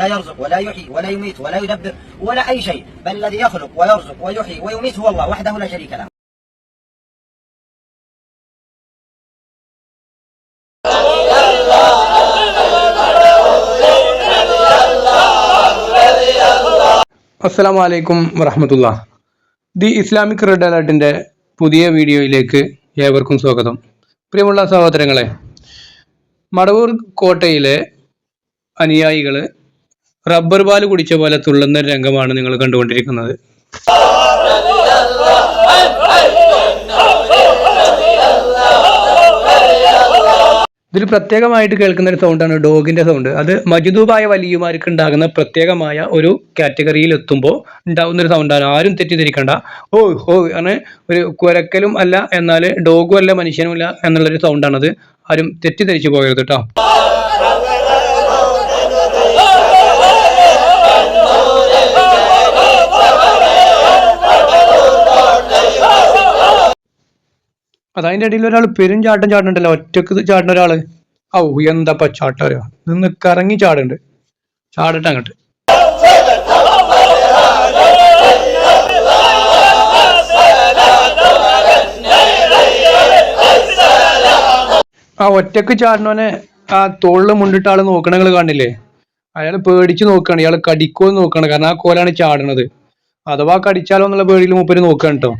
ولا يرزق ولا يحيي ولا يميت ولا يدبر ولا أي شيء بل الذي يخلق ويرزق ويحيي ويميت هو الله وحده لا شريك له അസ്സാം വലൈക്കും വറഹമത്തുള്ള ദി ഇസ്ലാമിക് റെഡ് അലേർട്ടിൻ്റെ പുതിയ വീഡിയോയിലേക്ക് ഏവർക്കും സ്വാഗതം പ്രിയമുള്ള സഹോദരങ്ങളെ മടവൂർ കോട്ടയിലെ അനുയായികൾ റബ്ബർ പാൽ കുടിച്ച പോലെ തുള്ളുന്ന ഒരു രംഗമാണ് നിങ്ങൾ കണ്ടുകൊണ്ടിരിക്കുന്നത്. ഇതിൽ പ്രത്യേകമായിട്ട് കേൾക്കുന്ന ഒരു സൗണ്ടാണ് ഡോഗിന്റെ സൗണ്ട് അത് മജുദൂബായ വലിയമാർക്ക് ഉണ്ടാകുന്ന പ്രത്യേകമായ ഒരു കാറ്റഗറിയിൽ എത്തുമ്പോൾ ഉണ്ടാകുന്ന ഒരു സൗണ്ടാണ് ആരും തെറ്റിദ്ധരിക്കണ്ട. ഓ ഓ ആണ് ഒരു കുരക്കലും അല്ല എന്നാൽ ഡോഗും അല്ല മനുഷ്യനും അല്ല എന്നുള്ളൊരു സൗണ്ടാണത് ആരും തെറ്റിദ്ധരിച്ചു പോകരുത് കേട്ടോ അത് അതിന്റെ ഇടയിൽ ഒരാൾ പെരും ചാട്ടം ചാടുന്നുണ്ടല്ലോ ഒറ്റയ്ക്ക് ചാടുന്ന ഒരാൾ. ഔ എന്താപ്പ ചാട്ടം നിന്ന് കറങ്ങി ചാടുന്നുണ്ട്. ചാടട്ടെ അങ്ങോട്ട്. ആ ഒറ്റയ്ക്ക് ചാടുന്നവനെ ആ തോളിൽ മുണ്ടിട്ട് ആൾ നോക്കണ കണ്ടില്ലേ? കാണില്ലേ അയാൾ പേടിച്ച് ഇയാൾ ഇയാൾ കടിക്കോ എന്ന് നോക്കാണ്. കാരണം ആ കോലാണ് ചാടണത് അഥവാ കടിച്ചാലോ എന്നുള്ള പേടിയിൽ മൂപ്പര് നോക്കുകയാണ് കേട്ടോ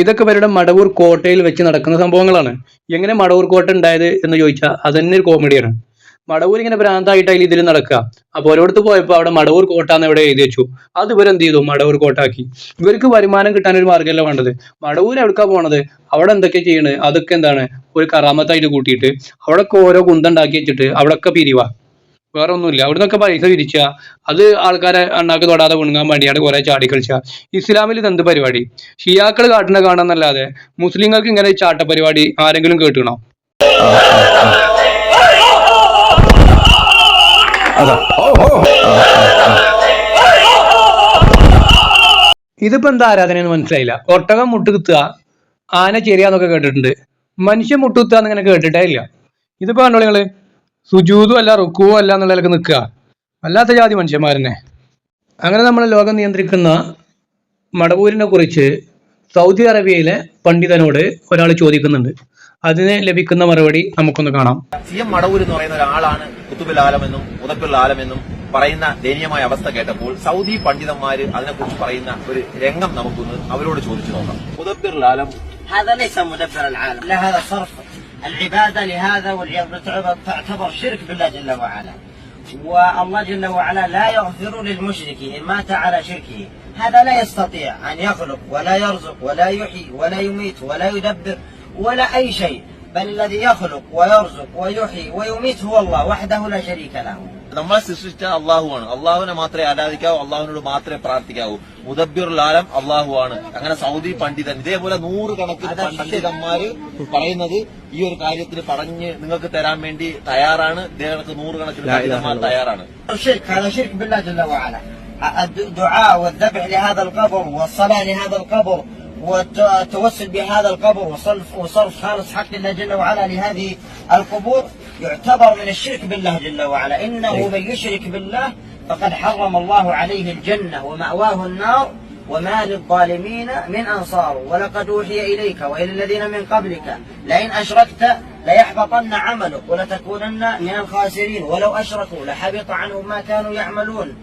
ഇതൊക്കെ ഇവരുടെ മടവൂർ കോട്ടയിൽ വെച്ച് നടക്കുന്ന സംഭവങ്ങളാണ്. എങ്ങനെ മടവൂർ കോട്ട ഉണ്ടായത് എന്ന് ചോദിച്ചാൽ അതന്നെ തന്നെ ഒരു കോമഡിയാണ് മടവൂർ ഇങ്ങനെ ഭ്രാന്തായിട്ട് ഇതിൽ നടക്കുക. അപ്പോൾ ഒരിടത്ത് പോയപ്പോൾ അവിടെ മടവൂർ കോട്ട എന്ന് ഇവിടെ എഴുതി വെച്ചു. അത് ഇവരെന്ത് ചെയ്തു? മടവൂർ കോട്ടാക്കി ഇവർക്ക് വരുമാനം കിട്ടാൻ ഒരു മാർഗമല്ല വേണ്ടത്. മടവൂർ എവിടേക്കാ പോണത്? അവിടെ എന്തൊക്കെ ചെയ്യണത് അതൊക്കെ എന്താണ്? ഒരു കറാമത്തായിട്ട് കൂട്ടിയിട്ട് അവിടെയൊക്കെ ഓരോ കുന്തണ്ടാക്കി വെച്ചിട്ട് അവിടെയൊക്കെ പിരിവാ. വേറെ ഒന്നുമില്ല അവിടുന്നൊക്കെ പൈസ പിരിച്ച അത് ആൾക്കാരെ അണ്ണാക്ക് തൊടാതെ വിണങ്ങാൻ വേണ്ടിയാണ് കുറെ ചാടി കളിച്ച. ഇസ്ലാമിൽ ഇത് എന്ത് പരിപാടി? ഷിയാക്കൾ കാട്ടുന്ന കാണാന്നല്ലാതെ മുസ്ലിങ്ങൾക്ക് ഇങ്ങനെ ചാട്ട പരിപാടി ആരെങ്കിലും കേട്ടണോ? ഇതിപ്പോ എന്താ ആരാധനയെന്ന് മനസ്സിലായില്ല. ഒട്ടകം മുട്ടുകുത്തുക ആന ചെരിയാന്നൊക്കെ കേട്ടിട്ടുണ്ട്. മനുഷ്യൻ മുട്ടുകുത്തുക എന്നിങ്ങനെ കേട്ടിട്ടേ ഇല്ല. ഇതിപ്പോ കണ്ടോളി നിങ്ങൾ? സുജൂതും അല്ല റുക്കുവും അല്ല എന്നുള്ളതിലൊക്കെ നിൽക്കുക. അല്ലാത്ത ജാതി മനുഷ്യന്മാരനെ അങ്ങനെ നമ്മൾ ലോകം നിയന്ത്രിക്കുന്ന മടവൂരിനെ കുറിച്ച് സൗദി അറേബ്യയിലെ പണ്ഡിതനോട് ഒരാൾ ചോദിക്കുന്നുണ്ട്. അതിന് ലഭിക്കുന്ന മറുപടി നമുക്കൊന്ന് കാണാം. സി എം മടവൂർ എന്ന് പറയുന്ന ഒരാളാണ് കുത്തുബുൽ ആലമെന്നും ഉദക്കുൽ ആലമെന്നും പറയുന്ന ദയനീയമായ അവസ്ഥ കേട്ടപ്പോൾ സൗദി പണ്ഡിതന്മാര് അതിനെക്കുറിച്ച് പറയുന്ന ഒരു രംഗം നമുക്കൊന്ന് അവരോട് ചോദിച്ചു നോക്കാം. ഉദക്കുൽ ആലം. العبادة لهذا والعبادة تعتبر شرك بالله جل وعلا. والله جل وعلا لا يغفر للمشرك إن مات على شركه. هذا لا يستطيع أن يخلق ولا يرزق ولا يحيي ولا يميت ولا يدبر ولا أي شيء. بل الذي يخلق ويرزق ويحيي ويميت هو الله وحده لا شريك له. നമ്മളെ സൃഷ്ടിച്ച അള്ളാഹുവാണ് അള്ളാഹുവിനെ മാത്രമേ ആരാധിക്കാവൂ അള്ളാഹുവിനോട് മാത്രമേ പ്രാർത്ഥിക്കാവൂ മുദബ്ബിറുൽ ആലം അള്ളാഹുവാണ് അങ്ങനെ സൗദി പണ്ഡിതൻ ഇതേപോലെ നൂറുകണക്കിന് പണ്ഡിതന്മാര് പറയുന്നത് ഈ ഒരു കാര്യത്തിൽ പറഞ്ഞ് നിങ്ങൾക്ക് തരാൻ വേണ്ടി തയ്യാറാണ് ഇതേകണക്ക് നൂറുകണക്കിന് പണ്ഡിതന്മാർ തയ്യാറാണ് الشرك هذا شرك بالله جل وعلا الدعاء والذبح لهذا القبر والصلاة لهذا القبر والتوسل بهذا القبر وصرف, وصرف خالص حق الله جل وعلا لهذه القبور يعتبر من الشرك بالله جل وعلا. إنه من يشرك بالله فقد حرم الله عليه الجنة ومأواه النار وما للظالمين من أنصار. ولقد أوحي إليك وإلى الذين من قبلك. لئن أشركت ليحبطن عملك ولتكونن من الخاسرين. ولو أشركوا لحبط عنهم ما كانوا يعملون.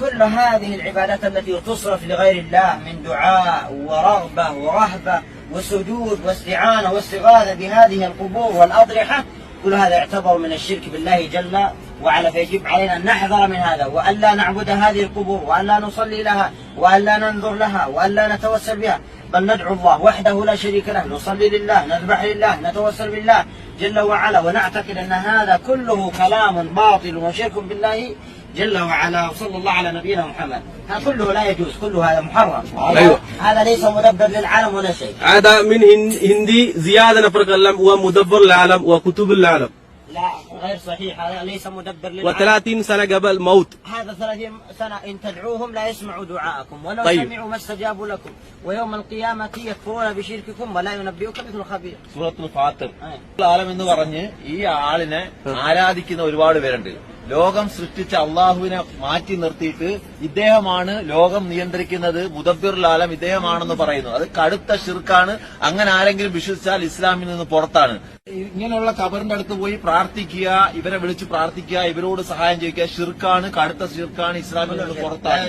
كل هذه العبادات التي تصرف لغير الله من دعاء ورغبة ورهبة وسجود واستعانة واستغاثة بهذه القبور والأضرحة كل هذا يعتبر من الشرك بالله جل وعلا فيجب علينا أن نحذر من هذا وأن لا نعبد هذه القبور وأن لا نصلي لها وأن لا ننظر لها وأن لا نتوسل بها بل ندعو الله وحده لا شريك له نصلي لله نذبح لله نتوسل بالله جل وعلا ونعتقد أن هذا كله كلام باطل وشرك بالله جل وعلا وصلى الله على نبينا محمد هذا كله لا يجوز كله هذا محرم أيوة. هذا ليس مدبر للعالم ولا شيء هذا من هن- هندي زيادة نفرق اللام ومدبر العالم وكتب العالم لا غير صحيح هذا ليس مدبر للعالم و30 سنة قبل موت هذا 30 سنة إن تدعوهم لا يسمعوا دعاءكم ولو طيب. سمعوا ما استجابوا لكم ويوم القيامة يكفرون بشرككم ولا ينبئك مثل خبير സൂറത്തുൽ ഫാത്തിർ ആ. ആലം എന്ന് പറഞ്ഞ് ഈ ആളിനെ ആരാധിക്കുന്ന ഒരുപാട് പേരുണ്ട് ലോകം സൃഷ്ടിച്ച അള്ളാഹുവിനെ മാറ്റി നിർത്തിയിട്ട് ഇദ്ദേഹമാണ് ലോകം നിയന്ത്രിക്കുന്നത് മുദബ്ബിർ ലാലം ഇദ്ദേഹമാണെന്ന് പറയുന്നു. അത് കടുത്ത ഷിർക്കാണ് അങ്ങനെ ആരെങ്കിലും വിശ്വസിച്ചാൽ ഇസ്ലാമിൽ നിന്ന് പുറത്താണ്. ഇങ്ങനെയുള്ള കബറിന്റെ അടുത്ത് പോയി പ്രാർത്ഥിക്കുക ഇവരെ വിളിച്ച് പ്രാർത്ഥിക്കുക ഇവരോട് സഹായം ചോദിക്കുക. ഷിർക്കാണ് കടുത്ത ഷിർക്കാണ് ഇസ്ലാമിൽ നിന്ന് പുറത്താണ്.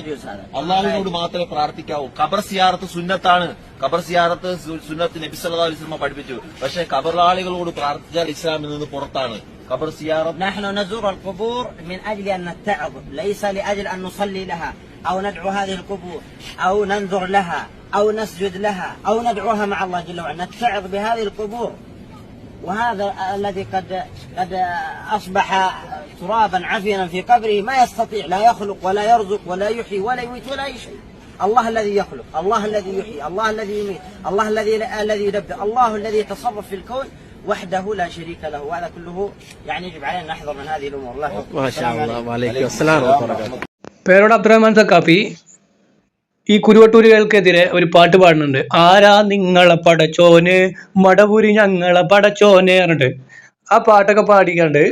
അള്ളാഹുവിനോട് മാത്രമേ പ്രാർത്ഥിക്കാവൂ. കബർ സിയാറത്ത് സുന്നത്താണ്. കബർ സിയാറത്ത് സുന്നത്ത് നബി സല്ലല്ലാഹു അലൈഹി പഠിപ്പിച്ചു. പക്ഷേ കബറാളികളോട് പ്രാർത്ഥിച്ചാൽ ഇസ്ലാമിൽ നിന്ന് പുറത്താണ്. قبر سيارة. نحن نزور القبور من أجل أن نتعظ ليس لأجل أن نصلي لها أو ندعو هذه القبور أو ننذر لها أو نسجد لها أو ندعوها مع الله جل وعلا نتعظ بهذه القبور. وهذا الذي قد قد أصبح ترابا عفنا في قبره ما يستطيع لا يخلق ولا يرزق ولا يحيي ولا يميت ولا أي شيء الله الذي يخلق الله الذي يحيي الله الذي يميت الله الذي الذي يدبر الله الذي يتصرف في الكون وحده لا شريك له وهذا كله يعني يجب علينا نحذر من هذه الامور الله يحفظك. ما شاء الله وعليكم السلام ورحمة الله وبركاته പേരോട് അബ്ദുറഹ്മാൻ സക്കാഫി ഈ കുരുവട്ടൂരുകൾക്കെതിരെ ഒരു പാട്ട് പാടുന്നുണ്ട് ആരാ നിങ്ങളെ പടച്ചോന് മടവൂരി ഞങ്ങളെ പടച്ചോന് പറഞ്ഞിട്ട് ആ പാട്ടൊക്കെ പാടിക്കാണ്ട്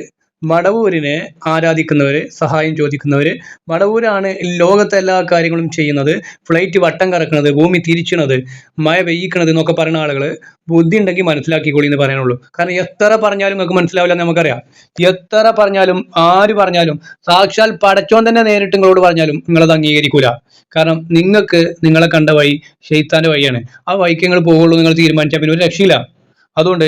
മടവൂരിനെ ആരാധിക്കുന്നവര് സഹായം ചോദിക്കുന്നവര്. മടവൂരാണ് ലോകത്തെ എല്ലാ കാര്യങ്ങളും ചെയ്യുന്നത്. ഫ്ലൈറ്റ് വട്ടം കറക്കുന്നത് ഭൂമി തിരിച്ചണത് മഴ പെയ്യിക്കണത് എന്നൊക്കെ പറയുന്ന ആളുകൾ ബുദ്ധി ഉണ്ടെങ്കിൽ മനസ്സിലാക്കിക്കോളി എന്ന് പറയാനുള്ളൂ. കാരണം എത്ര പറഞ്ഞാലും നിങ്ങൾക്ക് മനസ്സിലാവില്ല എന്ന് നമുക്കറിയാം. എത്ര പറഞ്ഞാലും ആര് പറഞ്ഞാലും സാക്ഷാൽ പടച്ചോൻ തന്നെ നേരിട്ട് നിങ്ങളോട് പറഞ്ഞാലും നിങ്ങളത് അംഗീകരിക്കൂല. കാരണം നിങ്ങൾക്ക് നിങ്ങളെ കണ്ട വഴി ഷെയ്ത്താന്റെ വഴിയാണ്. ആ വഴിക്ക് നിങ്ങൾ പോകുള്ളൂ നിങ്ങൾ തീരുമാനിച്ചാൽ പിന്നെ ഒരു രക്ഷയില്ല. അതുകൊണ്ട്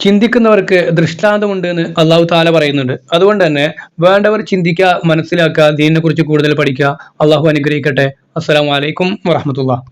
ചിന്തിക്കുന്നവർക്ക് ദൃഷ്ടാന്തമുണ്ട് എന്ന് അള്ളാഹു താല പറയുന്നുണ്ട്. അതുകൊണ്ട് തന്നെ വേണ്ടവർ ചിന്തിക്കുക മനസ്സിലാക്കുക ദീനിനെ കുറിച്ച് കൂടുതൽ പഠിക്കുക. അള്ളാഹു അനുഗ്രഹിക്കട്ടെ. അസ്സലാമു അലൈക്കും വറഹമത്തുള്ള